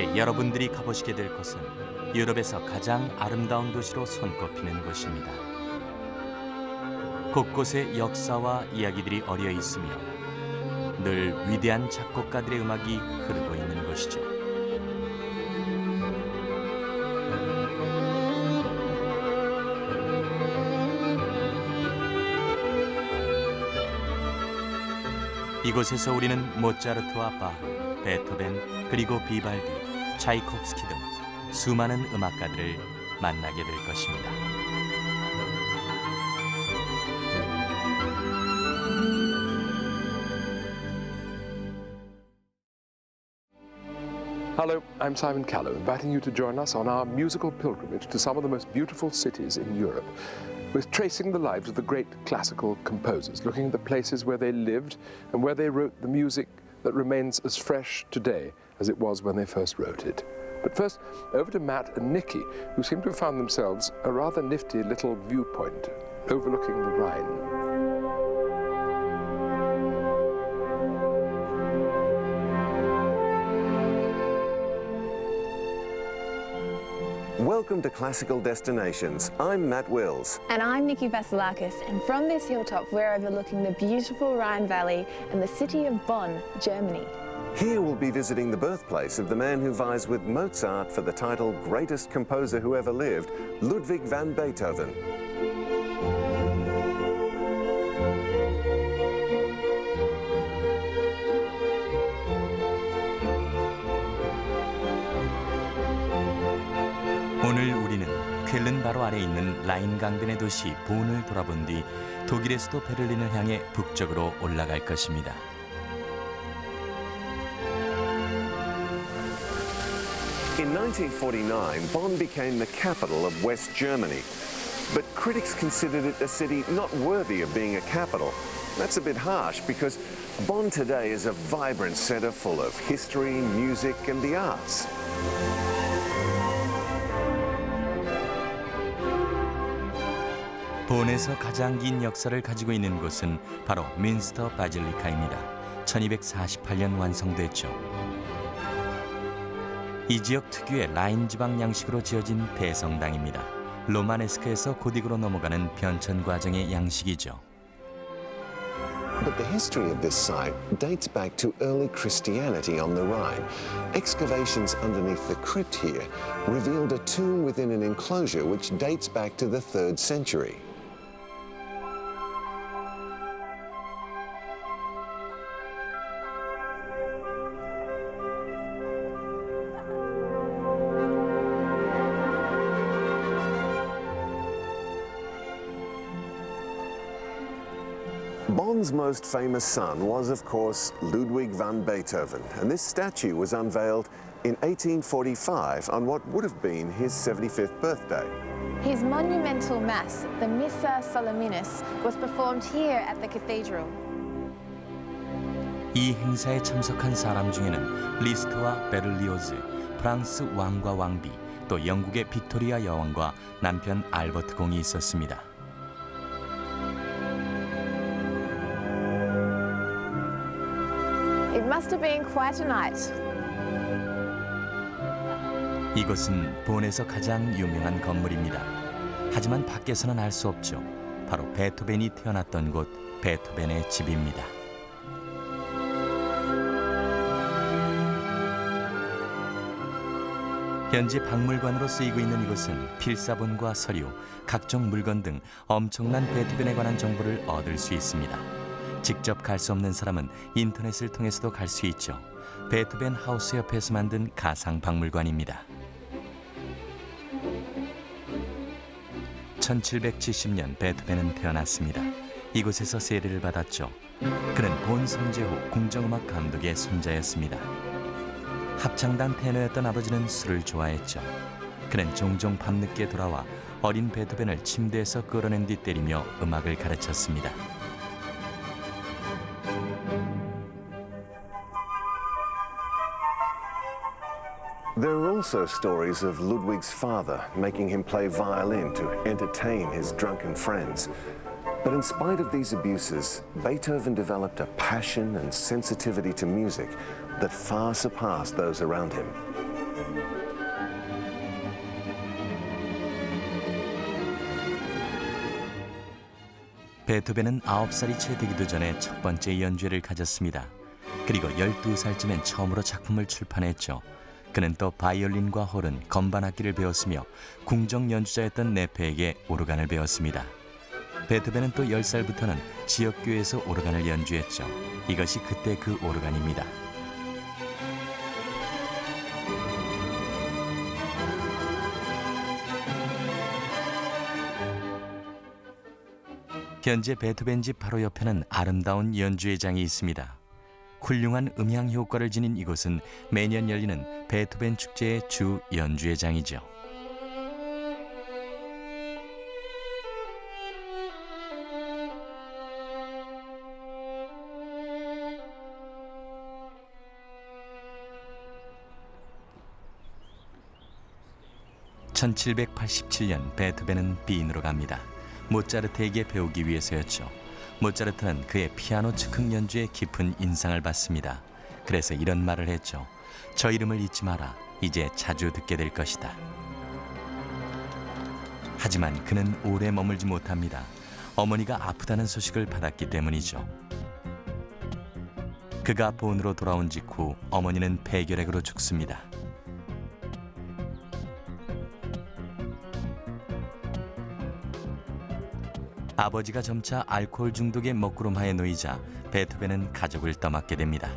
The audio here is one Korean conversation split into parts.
이제 여러분들이 가보시게 될 곳은 유럽에서 가장 아름다운 도시로 손꼽히는 곳입니다. 곳곳에 역사와 이야기들이 어려 있으며 늘 위대한 작곡가들의 음악이 흐르고 있는 곳이죠. 이곳에서 우리는 모차르트와 바흐, 베토벤, 그리고 비발디, 차이콥스키 등 수많은 음악가들을 만나게 될 것입니다. Hello, I'm Simon Callow, inviting you to join us on our musical pilgrimage to some of the most beautiful cities in Europe. We're tracing the lives of the great classical composers, looking at the places where they lived and where they wrote the music that remains as fresh today as it was when they first wrote it. But first, over to Matt and Nikki, who seem to have found themselves a rather nifty little viewpoint overlooking the Rhine. Welcome to Classical Destinations. I'm Matt Wills. And I'm Nikki Vasilakis, and from this hilltop, we're overlooking the beautiful Rhine Valley and the city of Bonn, Germany. Here we'll be visiting the birthplace of the man who vies with Mozart for the title Greatest Composer Who Ever Lived, Ludwig van Beethoven. 라인 강변의 도시 본을 돌아본 뒤 독일의 수도 베를린을 향해 북쪽으로 올라갈 것입니다. In 1949, Bonn became the capital of West Germany. But critics considered it a city not worthy of being a capital. That's a bit harsh because Bonn today is a vibrant centre full of history, music, and the arts. 본에서 가장 긴 역사를 가지고 있는 곳은 바로 민스터 바질리카입니다. 1248년 완성됐죠. 이 지역 특유의 라인 지방 양식으로 지어진 대성당입니다. 로마네스크에서 고딕으로 넘어가는 변천 과정의 양식이죠. But the history of this site dates back to early Christianity on the Rhine. Excavations underneath the crypt here revealed a tomb within an enclosure which dates back to the 3rd century. Bonn's most famous son was, of course, Ludwig van Beethoven, and this statue was unveiled in 1845 on what would have been his 75th birthday. His monumental mass, the Missa Solemnis, was performed here at the cathedral. 이 행사에 참석한 사람 중에는 리스트와 베를리오즈, 프랑스 왕과 왕비, 또 영국의 빅토리아 여왕과 남편 알버트 공이 있었습니다. Quite a night. 이곳은 본에서 가장 유명한 건물입니다. 하지만 밖에서는 알 수 없죠. 바로 베토벤이 태어났던 곳 베토벤의 집입니다. 현재 박물관으로 쓰이고 있는 이곳은 필사본과 서류, 각종 물건 등 엄청난 베토벤에 관한 정보를 얻을 수 있습니다. 직접 갈 수 없는 사람은 인터넷을 통해서도 갈 수 있죠. 베토벤 하우스 옆에서 만든 가상 박물관입니다. 1770년 베토벤은 태어났습니다. 이곳에서 세례를 받았죠. 그는 본 성제 후 궁정음악 감독의 손자였습니다. 합창단 테너였던 아버지는 술을 좋아했죠. 그는 종종 밤늦게 돌아와 어린 베토벤을 침대에서 끌어낸 뒤 때리며 음악을 가르쳤습니다. There are also stories of Ludwig's father making him play violin to entertain his drunken friends. But in spite of these abuses, Beethoven developed a passion and sensitivity to music that far surpassed those around him. 베토벤은 9살이 채 되기도 전에 첫 번째 연주회를 가졌습니다. 그리고 12살쯤엔 처음으로 작품을 출판했죠. 그는 또 바이올린과 호른, 건반 악기를 배웠으며 궁정 연주자였던 네페에게 오르간을 배웠습니다. 베토벤은 또 10살부터는 지역교회에서 오르간을 연주했죠. 이것이 그때 그 오르간입니다. 현재 베토벤 집 바로 옆에는 아름다운 연주회장이 있습니다. 훌륭한 음향 효과를 지닌 이곳은 매년 열리는 베토벤 축제의 주 연주회장이죠. (1787년) 베토벤은 비인으로 갑니다. 모차르트에게 배우기 위해서였죠. 모차르트는 그의 피아노 즉흥 연주에 깊은 인상을 받습니다. 그래서 이런 말을 했죠. 저 이름을 잊지 마라. 이제 자주 듣게 될 것이다. 하지만 그는 오래 머물지 못합니다. 어머니가 아프다는 소식을 받았기 때문이죠. 그가 본으로 돌아온 직후 어머니는 폐결핵으로 죽습니다. 아버지가 점차 알코올 중독의 먹구름하에 놓이자 베토벤은 가족을 떠맡게 됩니다.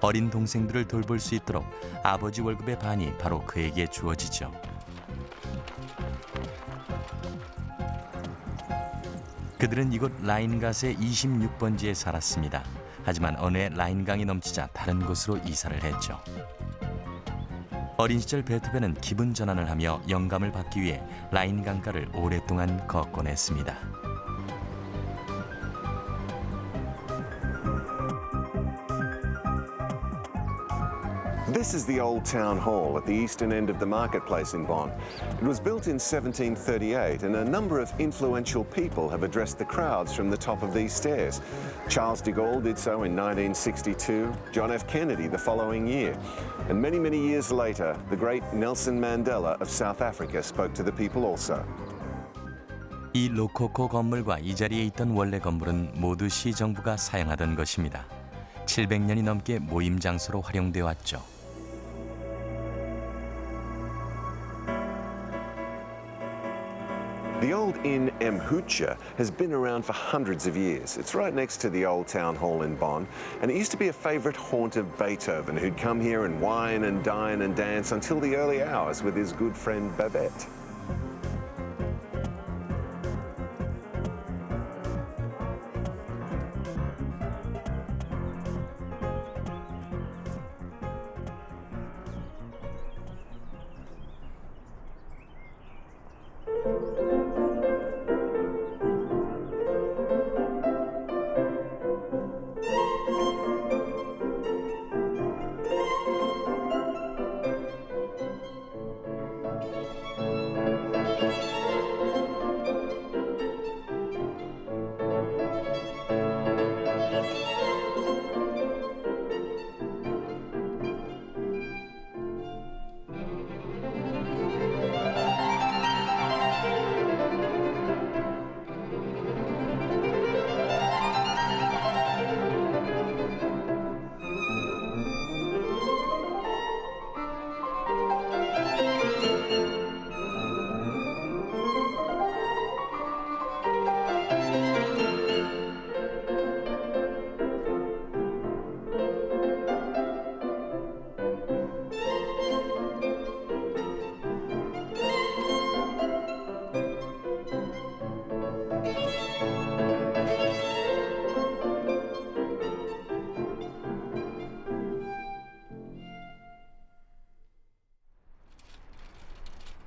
어린 동생들을 돌볼 수 있도록 아버지 월급의 반이 바로 그에게 주어지죠. 그들은 이곳 라인가스의 26번지에 살았습니다. 하지만 어느 해 라인강이 넘치자 다른 곳으로 이사를 했죠. 어린 시절 베토벤은 기분 전환을 하며 영감을 받기 위해 라인 강가를 오랫동안 걷곤 했습니다. This is the old town hall at the eastern end of the marketplace in Bonn. It was built in 1738, and a number of influential people have addressed the crowds from the top of these stairs. Charles de Gaulle did so in 1962, John F. Kennedy the following year. And many, many years later, the great Nelson Mandela of South Africa spoke to the people also. 이 로코코 건물과 이 자리에 있던 원래 건물은 모두 시정부가 사용하던 것입니다. 700년이 넘게 모임 장소로 활용돼 왔죠. The old inn Mhucha has been around for hundreds of years. It's right next to the old town hall in Bonn, and it used to be a favourite haunt of Beethoven, who'd come here and wine and dine and dance until the early hours with his good friend Babette.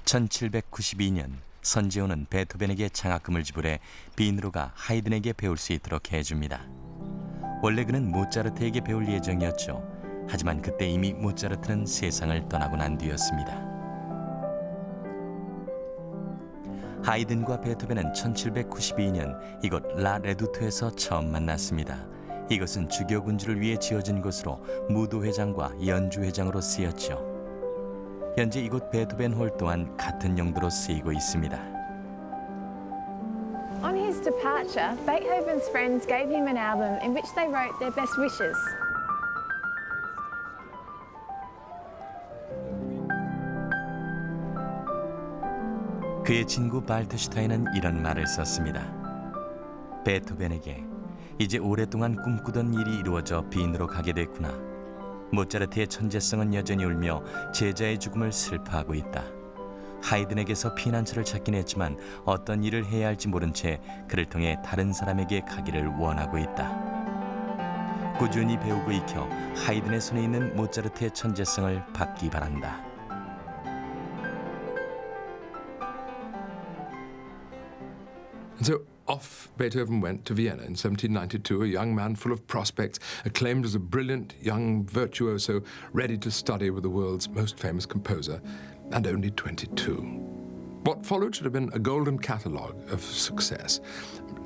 (1792년) 선지호는 베토벤에게 장학금을 지불해 비인으로가 하이든에게 배울 수 있도록 해줍니다. 원래 그는 모차르트에게 배울 예정이었죠. 하지만 그때 이미 모차르트는 세상을 떠나고 난 뒤였습니다. 하이든과 베토벤은 1792년 이곳 라 레두트에서 처음 만났습니다. 이것은 주교 군주를 위해 지어진 곳으로 무도 회장과 연주 회장으로 쓰였죠. 현재 이곳 베토벤 홀 또한 같은 용도로 쓰이고 있습니다. On his departure, Beethoven's friends gave him an album in which they wrote their best wishes. 그의 친구 발트슈타인은 이런 말을 썼습니다. 베토벤에게 이제 오랫동안 꿈꾸던 일이 이루어져 빈으로 가게 됐구나. 모차르트의 천재성은 여전히 울며 제자의 죽음을 슬퍼하고 있다. 하이든에게서 피난처를 찾긴 했지만 어떤 일을 해야 할지 모른 채 그를 통해 다른 사람에게 가기를 원하고 있다. 꾸준히 배우고 익혀 하이든의 손에 있는 모차르트의 천재성을 받기 바란다. So off Beethoven went to Vienna in 1792, a young man full of prospects, acclaimed as a brilliant young virtuoso, ready to study with the world's most famous composer, and only 22. What followed should have been a golden catalogue of success.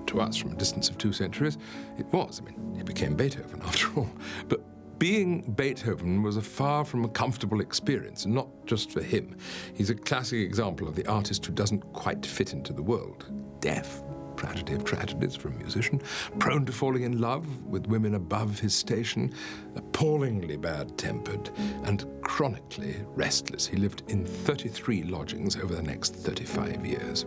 To us, from a distance of two centuries, it was. I mean, he became Beethoven after all. But being Beethoven was a far from a comfortable experience, not just for him. He's a classic example of the artist who doesn't quite fit into the world. Deaf, tragedy of tragedies for a musician, prone to falling in love with women above his station, appallingly bad tempered, and chronically restless. He lived in 33 lodgings over the next 35 years.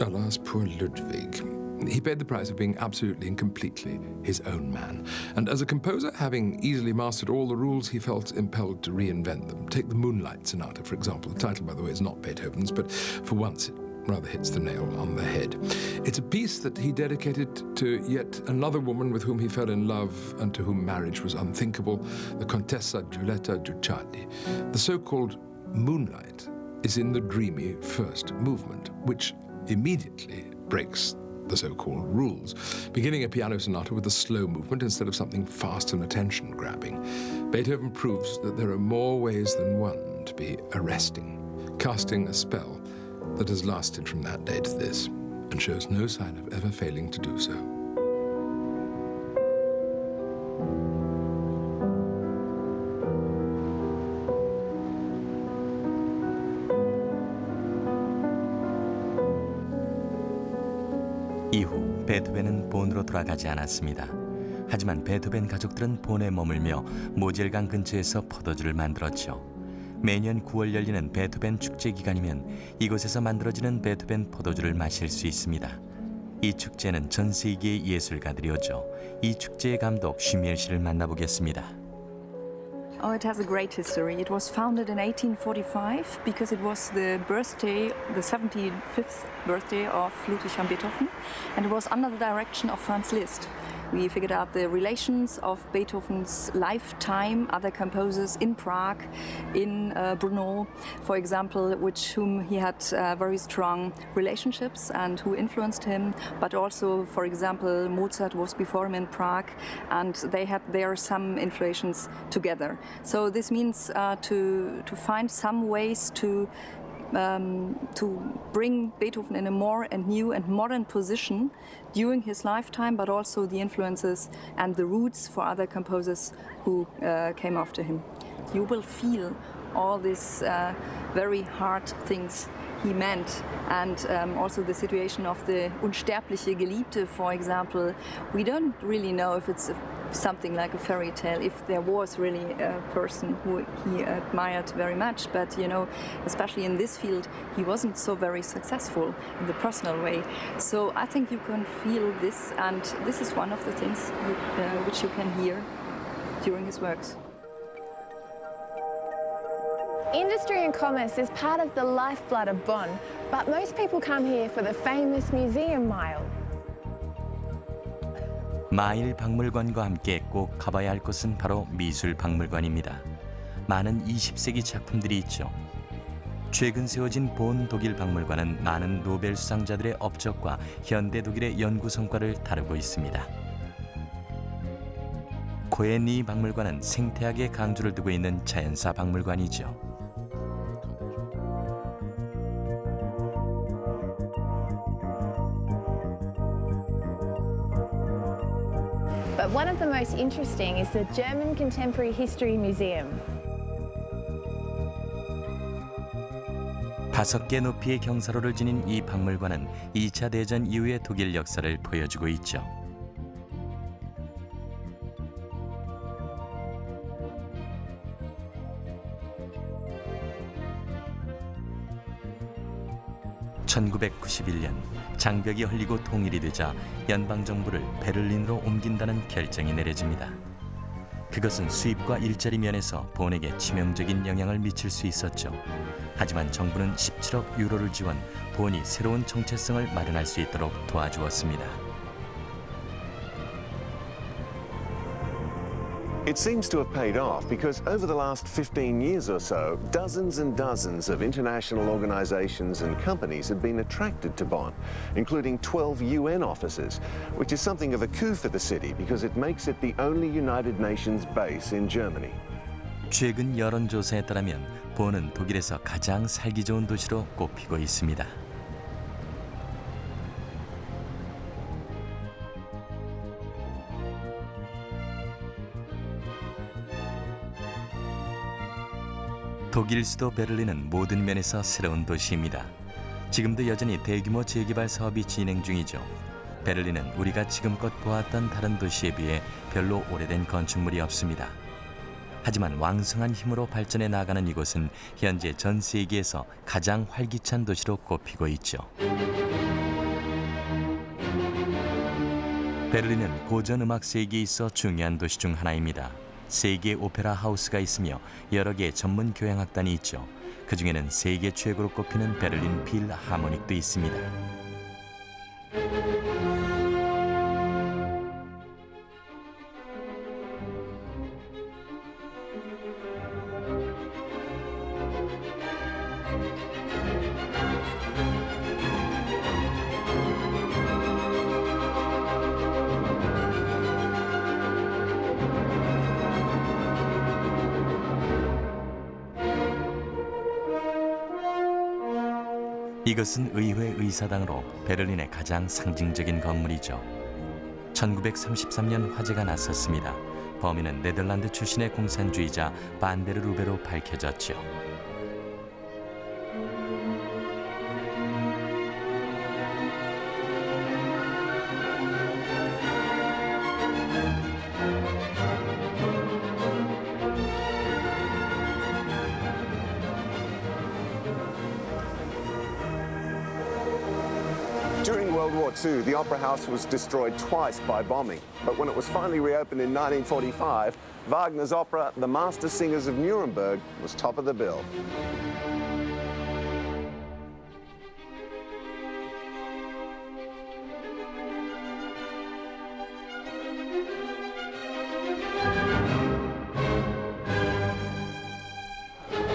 Alas, poor Ludwig. He paid the price of being absolutely and completely his own man. And as a composer, having easily mastered all the rules, he felt impelled to reinvent them. Take the Moonlight Sonata, for example. The title, by the way, is not Beethoven's, but for once it rather hits the nail on the head. It's a piece that he dedicated to yet another woman with whom he fell in love and to whom marriage was unthinkable, the Contessa Giulietta Ducati. The so called Moonlight is in the dreamy first movement, which immediately breaks the so called rules, beginning a piano sonata with a slow movement instead of something fast and attention grabbing. Beethoven proves that there are more ways than one to be arresting, casting a spell that has lasted from that day to this, and shows no sign of ever failing to do so. 이후 베토벤은 본으로 돌아가지 않았습니다. 하지만 베토벤 가족들은 본에 머물며 모젤강 근처에서 포도주를 만들었죠. 매년 9월 열리는 베토벤 축제 기간이면 이곳에서 만들어지는 베토벤 포도주를 마실 수 있습니다. 이 축제는 전 세계의 예술가들이 오죠. 이 축제의 감독 슈미엘 씨를 만나보겠습니다. Oh, it has a great history. It was founded in 1845 because it was the birthday, the 75th birthday of Ludwig van Beethoven, and it was under the direction of Franz Liszt. We figured out the relations of Beethoven's lifetime, other composers in Prague, in uh, Brno, for example, which whom he had uh, very strong relationships and who influenced him. But also, for example, Mozart was before him in Prague, and they had there some influences together. So this means uh, to to find some ways to um, to bring Beethoven in a more and new and modern position during his lifetime, but also the influences and the roots for other composers who uh, came after him. You will feel all these uh, very hard things he meant, and um, also the situation of the unsterbliche Geliebte, for example. We don't really know if it's a, something like a fairy tale, if there was really a person who he admired very much, but you know, especially in this field, he wasn't so very successful in the personal way. So I think you can feel this, and this is one of the things uh, which you can hear during his works. Industry and commerce is part of the lifeblood of Bonn, but most people come here for the famous Museum Mile. 마일 박물관과 함께 꼭 가봐야 할 곳은 바로 미술 박물관입니다. 많은 20세기 작품들이 있죠. 최근 세워진 본 독일 박물관은 많은 노벨 수상자들의 업적과 현대 독일의 연구 성과를 다루고 있습니다. 코엔니 박물관은 생태학에 강조를 두고 있는 자연사 박물관이죠. The most interesting is the German Contemporary History Museum. 다섯 개 높이의 경사로를 지닌 이 박물관은 2차 대전 이후의 독일 역사를 보여주고 있죠. (1991년) 장벽이 흘리고 통일이 되자 연방 정부를 베를린으로 옮긴다는 결정이 내려집니다. 그것은 수입과 일자리 면에서 본에게 치명적인 영향을 미칠 수 있었죠. 하지만 정부는 17억 유로를 지원, 본이 새로운 정체성을 마련할 수 있도록 도와주었습니다. It seems to have paid off because over the last 15 years or so, dozens and dozens of international organizations and companies have been attracted to Bonn, including 12 UN offices, which is something of a coup for the city because it makes it the only United Nations base in Germany. 최근 여론조사에 따르면 본은 독일에서 가장 살기 좋은 도시로 꼽히고 있습니다. 독일 수도 베를린은 모든 면에서 새로운 도시입니다. 지금도 여전히 대규모 재개발 사업이 진행 중이죠. 베를린은 우리가 지금껏 보았던 다른 도시에 비해 별로 오래된 건축물이 없습니다. 하지만 왕성한 힘으로 발전해 나가는 이곳은 현재 전 세계에서 가장 활기찬 도시로 꼽히고 있죠. 베를린은 고전 음악 세계에 있어 중요한 도시 중 하나입니다. 세계 오페라 하우스가 있으며 여러 개의 전문 교향악단이 있죠. 그 중에는 세계 최고로 꼽히는 베를린 필 하모닉도 있습니다. 이것은 의회 의사당으로 베를린의 가장 상징적인 건물이죠. 1933년 화재가 났었습니다. 범인은 네덜란드 출신의 공산주의자 반데르 루베로. During World War II, the Opera House was destroyed twice by bombing. But when it was finally reopened in 1945, Wagner's opera, The Master Singers of Nuremberg, was top of the bill.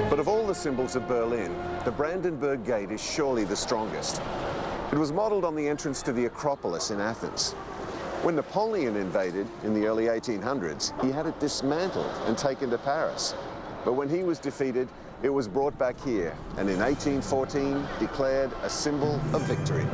But of all the symbols of Berlin, the Brandenburg Gate is surely the strongest. It was modelled on the entrance to the Acropolis in Athens. When Napoleon invaded in the early 1800s, he had it dismantled and taken to Paris. But when he was defeated, it was brought back here and in 1814 declared a symbol of victory.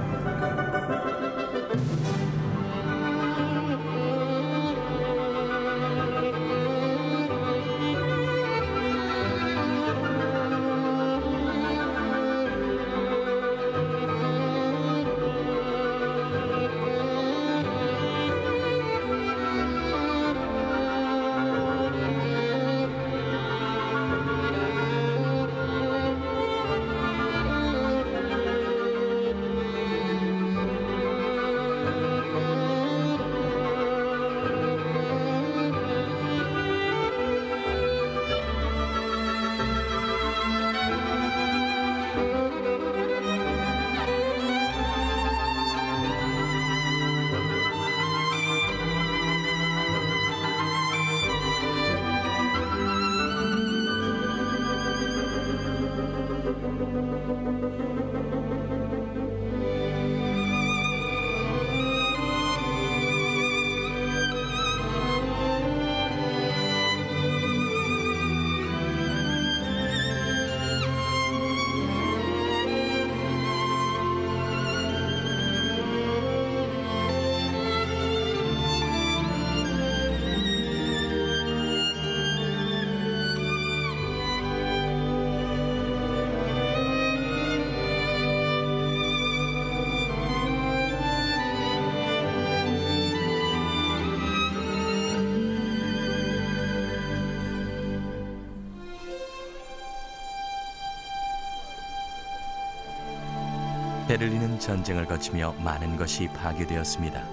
베를린은 전쟁을 거치며 많은 것이 파괴되었습니다.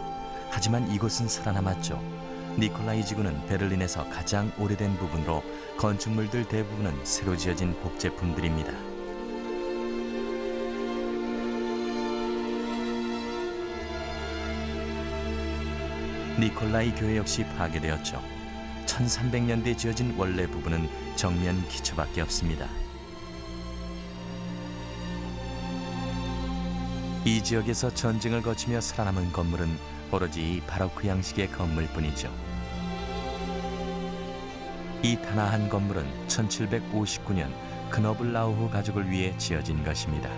하지만 이곳은 살아남았죠. 니콜라이 지구는 베를린에서 가장 오래된 부분으로 건축물들 대부분은 새로 지어진 복제품들입니다. 니콜라이 교회 역시 파괴되었죠. 1300년대 지어진 원래 부분은 정면 기초밖에 없습니다. 이 지역에서 전쟁을 거치며 살아남은 건물은 오로지 이 바로크 양식의 건물뿐이죠. 이 단아한 건물은 1759년 그너블라우후 가족을 위해 지어진 것입니다.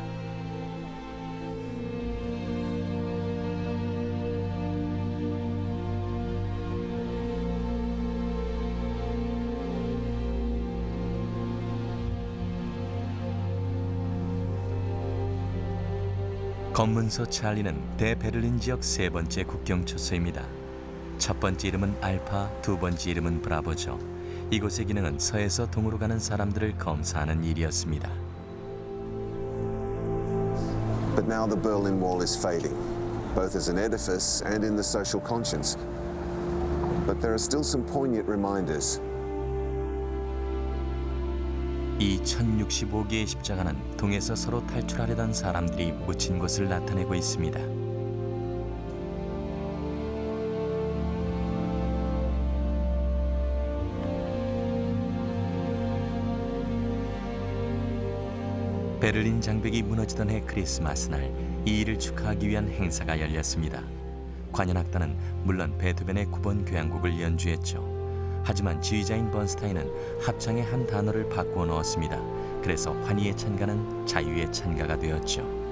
검문소 찰리는 대베를린 지역 세 번째 국경 초소입니다. 첫 번째 이름은 알파, 두 번째 이름은 브라보죠. 이곳의 기능은 서에서 동으로 가는 사람들을 검사하는 일이었습니다. But now the Berlin Wall is fading, both as an edifice and in the social conscience. But there are still some poignant reminders. 이 1065개의 십자가는 동에서 서로 탈출하려던 사람들이 묻힌 곳을 나타내고 있습니다. 베를린 장벽이 무너지던 해 크리스마스 날 이 일을 축하하기 위한 행사가 열렸습니다. 관현악단은 물론 베토벤의 9번 교향곡을 연주했죠. 하지만 지휘자인 번스타인은 합창의 한 단어를 바꾸어 넣었습니다. 그래서 환희의 찬가는 자유의 찬가가 되었죠.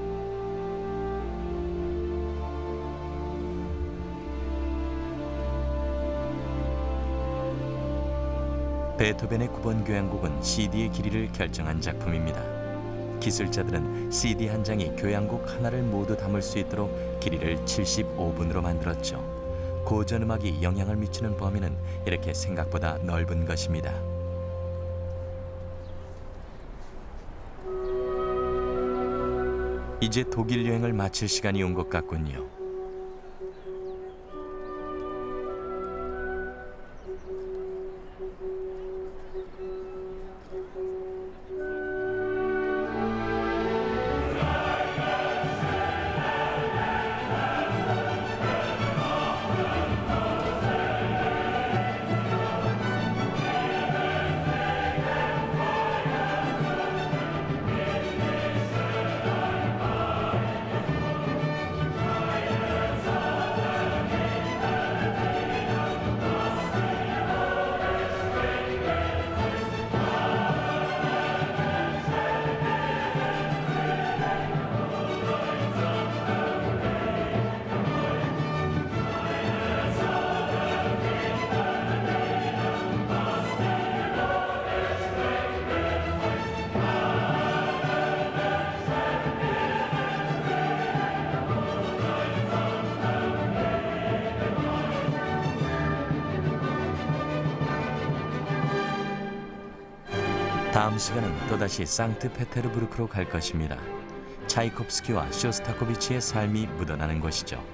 베토벤의 9번 교향곡은 CD의 길이를 결정한 작품입니다. 기술자들은 CD 한 장이 교향곡 하나를 모두 담을 수 있도록 길이를 75분으로 만들었죠. 고전 음악이 영향을 미치는 범위는 이렇게 생각보다 넓은 것입니다. 이제 독일 여행을 마칠 시간이 온 것 같군요. 다음 시간은 또다시 상트페테르부르크로 갈 것입니다. 차이콥스키와 쇼스타코비치의 삶이 묻어나는 곳이죠.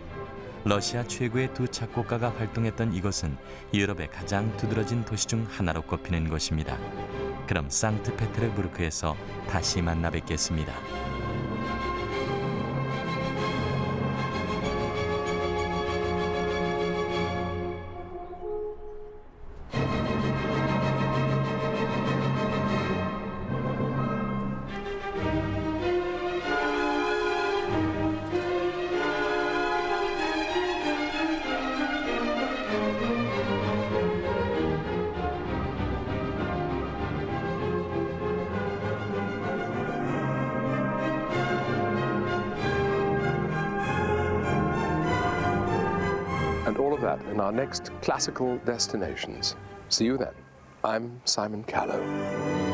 러시아 최고의 두 작곡가가 활동했던 이곳은 유럽의 가장 두드러진 도시 중 하나로 꼽히는 곳입니다. 그럼 상트페테르부르크에서 다시 만나 뵙겠습니다. Classical destinations. See you then. I'm Simon Callow.